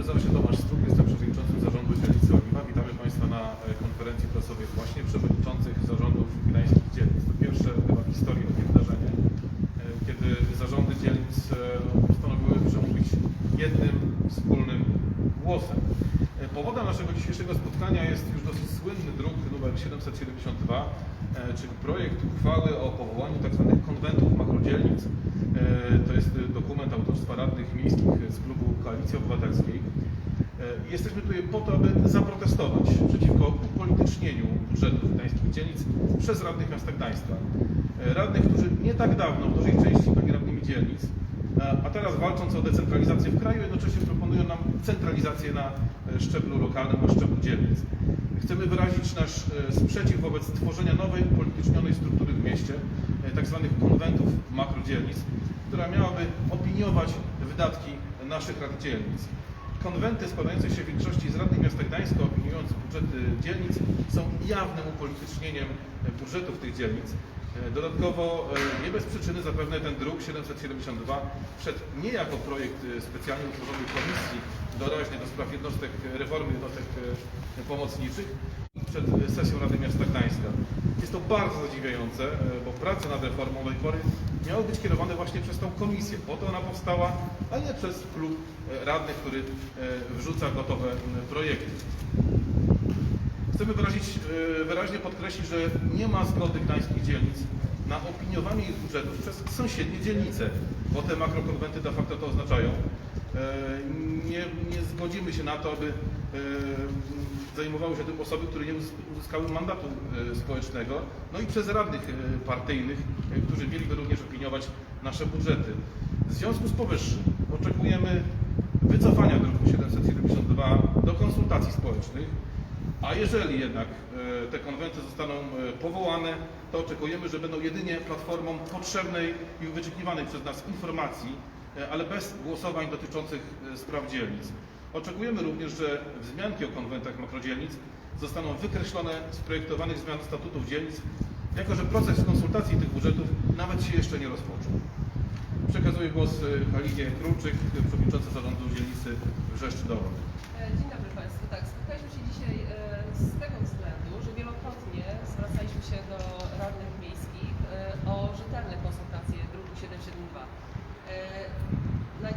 nazywam się Tomasz Struk, jestem przewodniczącym zarządu dzielnicy Oliwa. Witamy Państwa na e, konferencji prasowej właśnie przewodniczących zarządów gdańskich dzielnic. To pierwsze chyba w historii takie wydarzenie, e, kiedy zarządy dzielnic e, postanowiły przemówić jednym wspólnym głosem. Powodem naszego dzisiejszego spotkania jest już dosyć słynny druk numer 772, e, czyli projekt uchwały o powołaniu tzw. konwentów makrodzielnic. E, To jest dokument autorstwa radnych miejskich z klubu Koalicji Obywatelskiej. E, Jesteśmy tutaj po to, aby zaprotestować przeciwko upolitycznieniu budżetów gdańskich dzielnic przez radnych miasta Gdańska. E, Radnych, którzy nie tak dawno w dużej części byli radnymi dzielnic, a- teraz walcząc o decentralizację w kraju, jednocześnie proponują nam centralizację na szczeblu lokalnym, na szczeblu dzielnic. Chcemy wyrazić nasz sprzeciw wobec tworzenia nowej, upolitycznionej struktury w mieście, tak zwanych konwentów makrodzielnic, która miałaby opiniować wydatki naszych rad dzielnic. Konwenty składające się w większości z radnych miasta Gdańska, opiniując budżety dzielnic, są jawnym upolitycznieniem budżetów tych dzielnic. E, Dodatkowo e, nie bez przyczyny zapewne ten druk 772 wszedł nie jako projekt e, specjalnie utworzonej komisji doraźnej do spraw jednostek, reformy jednostek pomocniczych przed sesją Rady Miasta Gdańska. Jest to bardzo zadziwiające, e, bo prace nad reformą do tej pory miały być kierowane właśnie przez tą komisję. Po to ona powstała, a nie przez klub e, radnych, który e, wrzuca gotowe projekty. Chcemy wyrazić, wyraźnie podkreślić, że nie ma zgody gdańskich dzielnic na opiniowanie ich budżetów przez sąsiednie dzielnice, bo te makrokonwenty de facto to oznaczają. Nie, nie zgodzimy się na to, aby zajmowały się tym osoby, które nie uz- uzyskały mandatu e, społecznego, no i przez radnych e, partyjnych, e, którzy mieliby również opiniować nasze budżety. W związku z powyższym oczekujemy wycofania druku 772 do konsultacji społecznych, a jeżeli jednak te konwenty zostaną powołane, to oczekujemy, że będą jedynie platformą potrzebnej i wyczekiwanej przez nas informacji, ale bez głosowań dotyczących spraw dzielnic. Oczekujemy również, że wzmianki o konwentach makrodzielnic zostaną wykreślone z projektowanych zmian statutów dzielnic, jako że proces konsultacji tych budżetów nawet się jeszcze nie rozpoczął. Przekazuję głos e, Halinie Królczyk, przewodniczący zarządu dzielnicy Wrzeszcz-Dolny. E, Dzień dobry Państwu. Tak, spotkaliśmy się dzisiaj e, z tego względu, że wielokrotnie zwracaliśmy się do radnych miejskich e, o rzetelne konsultacje druku 772.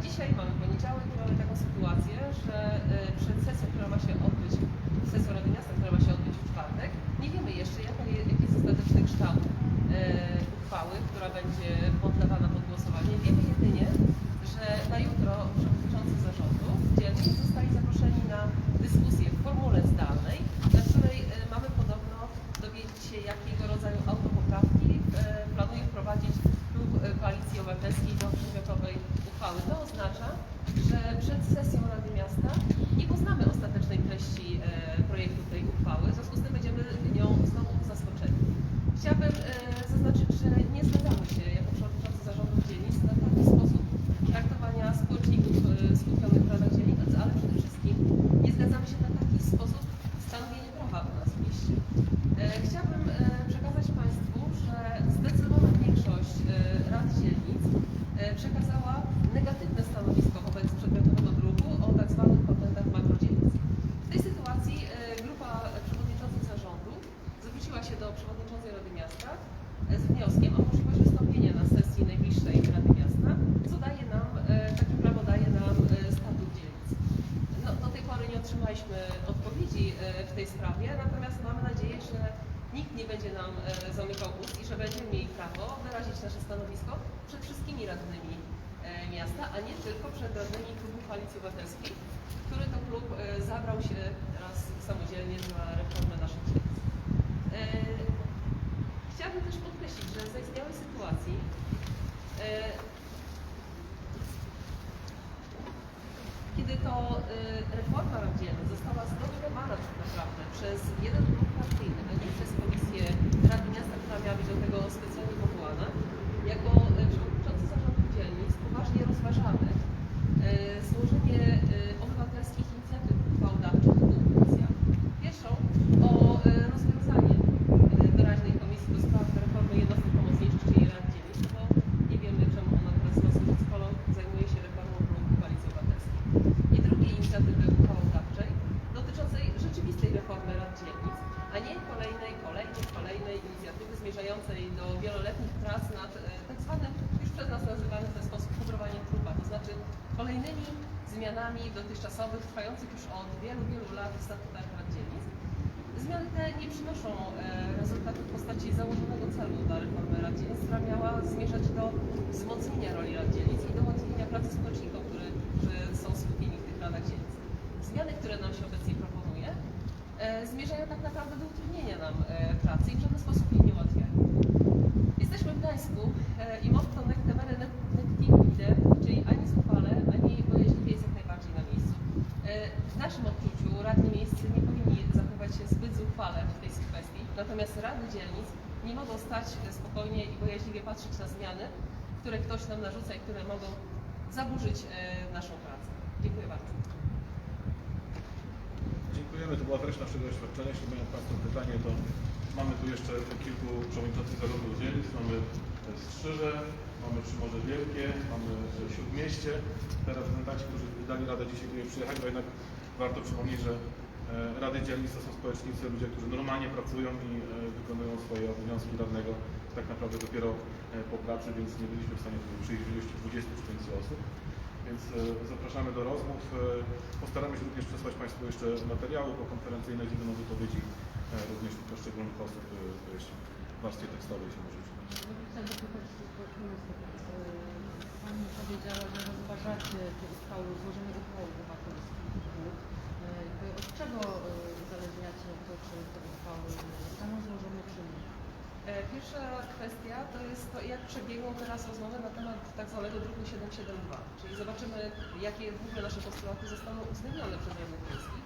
Dzisiaj mamy poniedziałek i mamy taką sytuację, że e, przed sesją, która ma się odbyć, sesją Rady Miasta, która ma się odbyć w czwartek, nie wiemy jeszcze jaki jest ostateczny kształt e, uchwały, która będzie poddawana pod głosowanie. Wiemy jedynie, że na jutro przewodniczący zarządu dzielnic zostali zaproszeni na dyskusję w formule zdalnej, na której e, mamy podobno dowiedzieć się, jakiego rodzaju autopoprawki e, planuje wprowadzić klub e, Koalicji Obywatelskiej do przedmiotowej uchwały. To oznacza, że przed sesją Rady Miasta nie poznamy ostatecznej treści e, projektu tej uchwały, w związku z tym będziemy nią znowu zaskoczeni. Chciałabym e, zaznaczyć, że nie zgadzamy się jako przewodniczący zarządu dzielnic na taki sposób traktowania społeczników e, skupionych w radach dzielnic, ale przede wszystkim nie zgadzamy się na taki sposób stanowienia prawa u nas w mieście. E, Chciałabym e, przekazać Państwu, że zdecydowana większość e, rad dzielnic e, przekazała negatywne stanowisko wobec przedmiotowego druku o tak zwanych patentach makrodzielnic. W tej sytuacji e, grupa przewodniczących zarządu zwróciła się do przewodniczącej Rady Miasta e, z wnioskiem o możliwość wystąpienia na sesji najbliższej Rady Miasta, co daje nam, e, takie prawo daje nam e, statut dzielnic. No, do tej pory nie otrzymaliśmy odpowiedzi e, w tej sprawie, natomiast mamy nadzieję, że nikt nie będzie nam e, zamykał ust i że będziemy mieli prawo wyrazić nasze stanowisko przed wszystkimi radnymi e, miasta, a nie tylko przed radnymi klubu Koalicji Obywatelskiej, który to klub e, zabrał się teraz samodzielnie za reformę naszych dzielnic. Chciałabym też podkreślić, że w zaistniałej sytuacji kiedy to reforma rodzinna została zdominowana tak naprawdę przez jeden klub partyjny, a nie przez komisję Rady Miasta, która miała być do tego specjalnie powołana, jako y, przewodniczący zarządu dzielnic poważnie rozważamy y, złożenie y, obywatelskich inicjatyw uchwałodawczych w dwóch kwestiach. Pierwszą o y, rozwiązanie y, doraźnej komisji do spraw reformy jednostek pomocniczych, czyli rad dzielnic, bo nie wiemy czemu ona teraz z Polą zajmuje się reformą klubu Koalicji Obywatelskiej. I drugie inicjatywy inicjatywy uchwałodawczej dotyczącej rzeczywistej reformy rad dzielnic, a nie kolejnej, kolejnej, kolejnej inicjatywy zmierzającej do wieloletnich prac nad e, tak zwanym, już przez nas nazywanym w ten sposób, pudrowaniem trupa, to znaczy kolejnymi zmianami dotychczasowych, trwających już od wielu, wielu lat w statutach rad dzielnic. Zmiany te nie przynoszą e, rezultatu w postaci założonego celu dla reformy rad dzielnic, która miała zmierzać do wzmocnienia roli rad dzielnic i do ułatwienia pracy społecznikom, którzy, są skupieni w tych radach dzielnic. Zmiany, które nam się obecnie proponuje, e, zmierzają tak naprawdę do utrudnienia nam e, pracy i w żaden sposób nie ułatwiają. Jesteśmy w Gdańsku e, i motto nec temere nec nec timide, czyli ani zuchwale, ani bojaźliwie jest jak najbardziej na miejscu. E, W naszym odczuciu radni miejscy nie powinni zachowywać się zbyt zuchwale w tej kwestii, natomiast rady dzielnic nie mogą stać e, spokojnie i bojaźliwie patrzeć na zmiany, które ktoś nam narzuca i które mogą zaburzyć e, naszą pracę. Dziękuję bardzo. Dziękujemy, to była treść naszego oświadczenia. Jeśli mają Państwo pytanie, to mamy tu jeszcze kilku przewodniczących zarządów dzielnic. Mamy Strzyże, mamy Przymorze Wielkie, mamy Śródmieście. Te reprezentanci, którzy dali radę dzisiaj tutaj przyjechać, bo jednak warto przypomnieć, że Rady Dzielnic to są społecznicy, ludzie, którzy normalnie pracują i e, wykonują swoje obowiązki radnego tak naprawdę dopiero e, po pracy, więc nie byliśmy w stanie tutaj przyjść w ilości 20 czy 30 osób. Więc e, zapraszamy do rozmów. E, Postaramy się również przesłać Państwu jeszcze materiały pokonferencyjne, gdzie będą wypowiedzi e, również poszczególnych osób, e, to jeszcze w warstwie tekstowej się może przydać. E, Pani powiedziała, że rozważacie te uchwały, złożenie uchwał obywatelskich. E, jakby Od czego e, uzależniacie to, czy te uchwały zostaną złożone, czy nie? E, Pierwsza kwestia to jest to, jak przebiegną teraz rozmowy na temat tak zwanego druku 772, czyli zobaczymy, jakie w ogóle nasze postulaty zostaną uwzględnione przez radnych miejskich.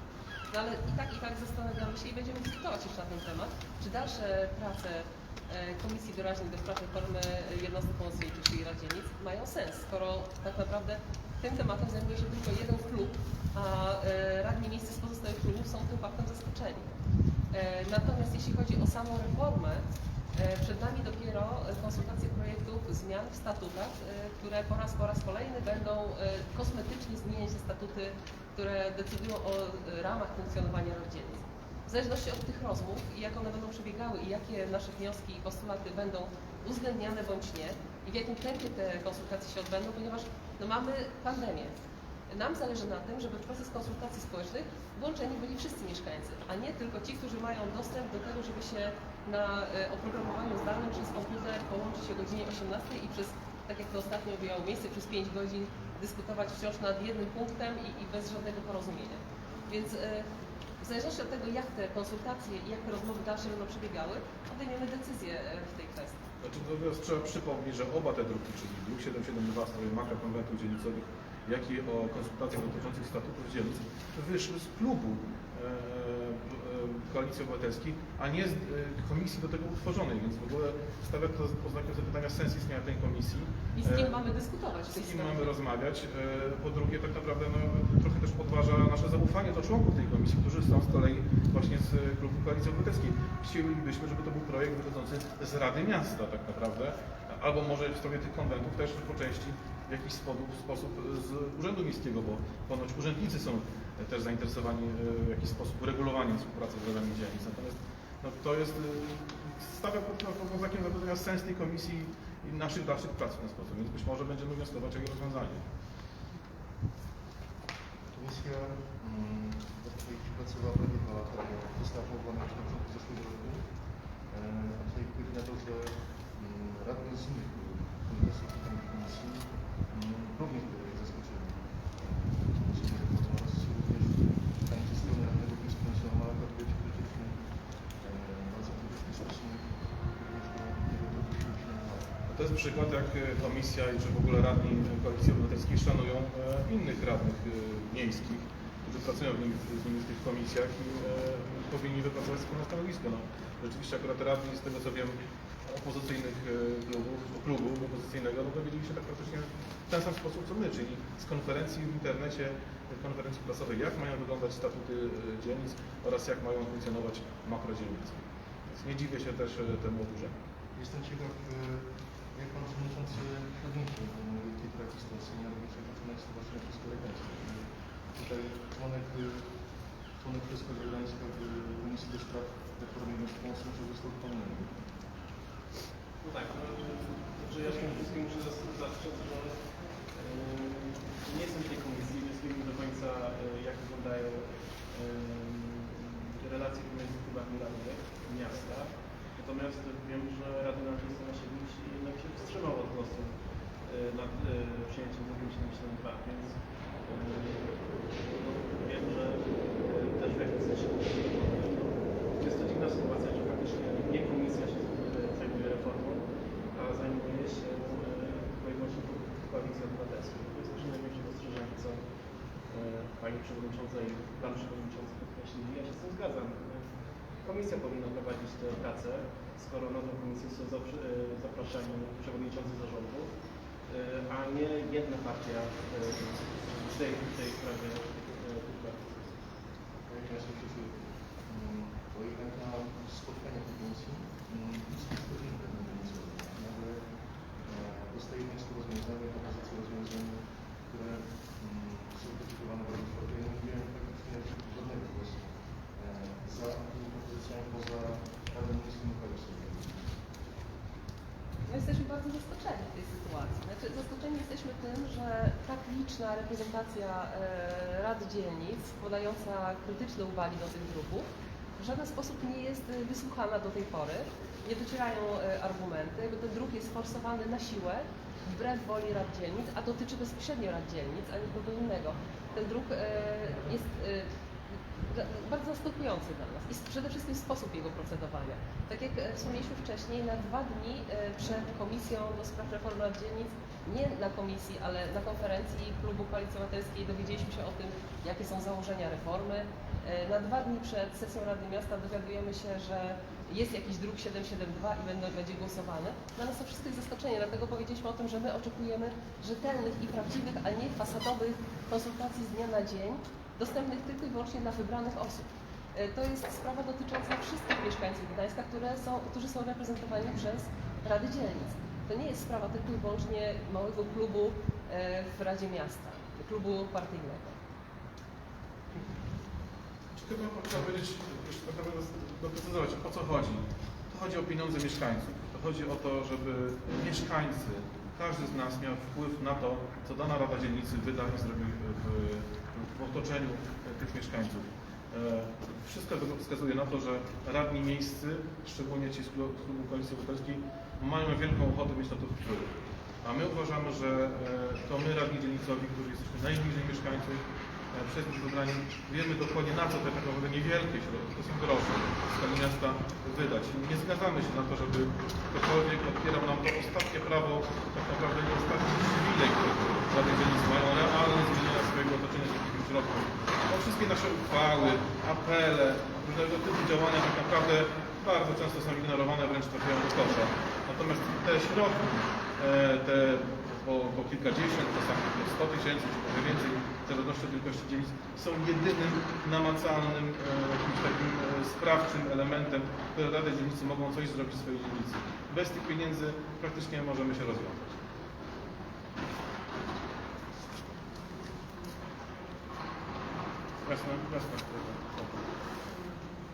No ale i tak, i tak zastanawiamy się i będziemy dyskutować jeszcze na ten temat, czy dalsze prace Komisji Doraźnej do spraw reformy jednostek pomocniczych, czyli Rad Dzielnic, mają sens, skoro tak naprawdę tym tematem zajmuje się tylko jeden klub, a e, radni miejscy z pozostałych klubów są tym faktem zaskoczeni. E, Natomiast jeśli chodzi o samą reformę, e, przed nami dopiero konsultacje projektów zmian w statutach, e, które po raz po raz kolejny będą e, kosmetycznie zmieniać te statuty, które decydują o e, ramach funkcjonowania dzielnic. W zależności od tych rozmów i jak one będą przebiegały i jakie nasze wnioski i postulaty będą uwzględniane bądź nie i w jakim tempie te konsultacje się odbędą, ponieważ no, mamy pandemię. Nam zależy na tym, żeby w proces konsultacji społecznych włączeni byli wszyscy mieszkańcy, a nie tylko ci, którzy mają dostęp do tego, żeby się na e, oprogramowaniu zdalnym przez komputer połączyć o godzinie 18 i przez, tak jak to ostatnio miało miejsce, przez 5 godzin dyskutować wciąż nad jednym punktem i, i bez żadnego porozumienia. Więc e, w zależności od tego, jak te konsultacje i jak te rozmowy dalsze będą przebiegały, podejmiemy decyzję e, w tej kwestii. Znaczy, to teraz trzeba przypomnieć, że oba te druki, czyli druk 772 w sprawie makro dzielnicowych, jak i o konsultacjach dotyczących statutów dzielnic, wyszły z klubu e, Koalicji Obywatelskiej, a nie z e, komisji do tego utworzonej, więc w ogóle stawia to pod znakiem zapytania sens istnienia tej komisji. I z kim E, mamy dyskutować z kim sprawie? mamy rozmawiać. E, Po drugie, tak naprawdę no, trochę też podważa nasze zaufanie do członków tej komisji, którzy są z kolei właśnie z klubu Koalicji Obywatelskiej. Chcielibyśmy, żeby to był projekt wychodzący z Rady Miasta tak naprawdę, albo może w sprawie tych konwentów też po części w jakiś sposób, sposób z Urzędu Miejskiego, bo ponoć urzędnicy są też zainteresowani e, w jakiś sposób uregulowaniem współpracy z Radami Dzielnic. Natomiast no, to jest, e, stawia pod, no, pod znakiem zapytania sens tej komisji i naszych dalszych prac w ten sposób, więc być może będziemy wnioskować o rozwiązanie. Komisja mm, odpowiedzi pracowała prawo została powołana na początku zeszłego roku. E, A tutaj wpływ na to, że mm, radni z innych w komisji, mm, również były zaskoczeni. Komisja oraz również pani ze strony radnego wniosku nacionalnego odpowiedź krytyczny, e, bardzo krytyczny stosunek również do tego, co tu się usiłowała. To jest przykład, jak e, komisja i czy w ogóle radni Koalicji Obywatelskiej szanują e, innych radnych e, miejskich, którzy pracują w nimi, z nimi w tych komisjach i powinni wypracować wspólne stanowisko. No, rzeczywiście akurat radni, z tego co wiem, opozycyjnych klubów, klubu opozycyjnego, no dowiedzieli się tak praktycznie w ten sam sposób co my, czyli z konferencji w internecie, konferencji prasowej, jak mają wyglądać statuty dzielnic oraz jak mają funkcjonować makrodzielnice. Więc nie dziwię się też temu oburzeniu. Jestem ciekaw, jak pan przewodniczący do tej sytuacji, mianowicie zaczynać Stowarzyszenie Polskiego Legaństwa. Tutaj członek, y, członek Kreska Gdańska w Komisji do Spraw Reformy Mieszkańców że został wypełniony. No tak, no, że ja przede wszystkim muszę zastrzec, że nie jestem w tej komisji, więc nie wiem do końca yy, jak wyglądają yy, relacje pomiędzy klubami radnych miasta. Natomiast wiem, że Rady Naczelnictwa Nasiedlić jednak się wstrzymał od głosu yy, nad yy, przyjęciem drugiego 72, więc yy, no, wiem, że też w jakimś sensie jest to dziwna sytuacja, że faktycznie nie komisja się zajmuje- reformą, a zajmuje się wyłącznie koalicją obywatelską. To jest też największe zastrzeżenie, co Pani Przewodnicząca i Pan Przewodniczący podkreślili. Ja się z tym zgadzam. Komisja powinna prowadzić te prace, skoro na tę komisję są e, zapraszani przewodniczący zarządu, e, a nie jedna partia e, w tej, w tej sprawie mm, bo jednak na spotkaniach w komisji mm, jest dostajemy jest rozwiązania, propozycje rozwiązań, które mm, są krytykowane bardzo twardo. Ja nie mówiłem praktycznie żadnego głosu e, za tymi propozycjami poza Radą Ministrów Uchwały Sejmowej. My bardzo zaskoczeni w tej sytuacji. Znaczy, zaskoczeni jesteśmy tym, że tak liczna reprezentacja e, rad dzielnic składająca krytyczne uwagi do tych grupów w żaden sposób nie jest wysłuchana do tej pory. Nie docierają e, argumenty, jakby ten druk jest forsowany na siłę, wbrew woli rad dzielnic, a dotyczy bezpośrednio rad dzielnic, a nie kogo innego. Ten druk e, jest bardzo zaskakujący dla nas i przede wszystkim sposób jego procedowania. Tak jak e, wspomnieliśmy wcześniej, na dwa dni e, przed Komisją do Spraw Reformy Rad Dzielnic, nie na komisji, ale na konferencji Klubu Koalicji Obywatelskiej dowiedzieliśmy się o tym, jakie są założenia reformy. E, Na dwa dni przed sesją Rady Miasta dowiadujemy się, że jest jakiś druk 772 i będzie głosowany. Dla nas to wszystko jest zaskoczenie, dlatego powiedzieliśmy o tym, że my oczekujemy rzetelnych i prawdziwych, a nie fasadowych konsultacji z dnia na dzień, dostępnych tylko i wyłącznie dla wybranych osób. E, To jest sprawa dotycząca wszystkich mieszkańców Gdańska, które są, którzy są reprezentowani przez Rady Dzielnic. To nie jest sprawa tylko i wyłącznie małego klubu e, w Radzie Miasta, klubu partyjnego. Czy chyba trzeba powiedzieć, doprecyzować, o co chodzi? To chodzi o pieniądze mieszkańców. To chodzi o to, żeby mieszkańcy, każdy z nas miał wpływ na to, co dana Rada Dzielnicy wyda i zrobi w, w otoczeniu tych mieszkańców. E, Wszystko wskazuje na to, że radni miejscy, szczególnie ci z klubu Koalicji Obywatelskiej, mają wielką ochotę mieć na to wpływ. A my uważamy, że e, to my, radni dzielnicowi, którzy jesteśmy najbliżej mieszkańców, e, przez nich wybrani, wiemy dokładnie na co te tak naprawdę niewielkie środki, to są grosze, w skali miasta wydać. Nie zgadzamy się na to, żeby ktokolwiek odbierał nam to ostatnie prawo, tak naprawdę nie ostatni przywilej, który rady dzielnic mają realne zmienienia swojego otoczenia takich środków. Bo wszystkie nasze uchwały, apele, różnego typu działania tak naprawdę bardzo często są ignorowane, wręcz trafiają do kosza. Natomiast te środki, e, te po, kilkadziesiąt, czasami po 100 tysięcy, czy trochę więcej, w zależności od wielkości dzielnic, są jedynym namacalnym, e, jakimś takim e, sprawczym elementem, które Rady Dzielnicy mogą coś zrobić w swojej dzielnicy. Bez tych pieniędzy praktycznie nie możemy się rozwiązać. Jasne? Jasne.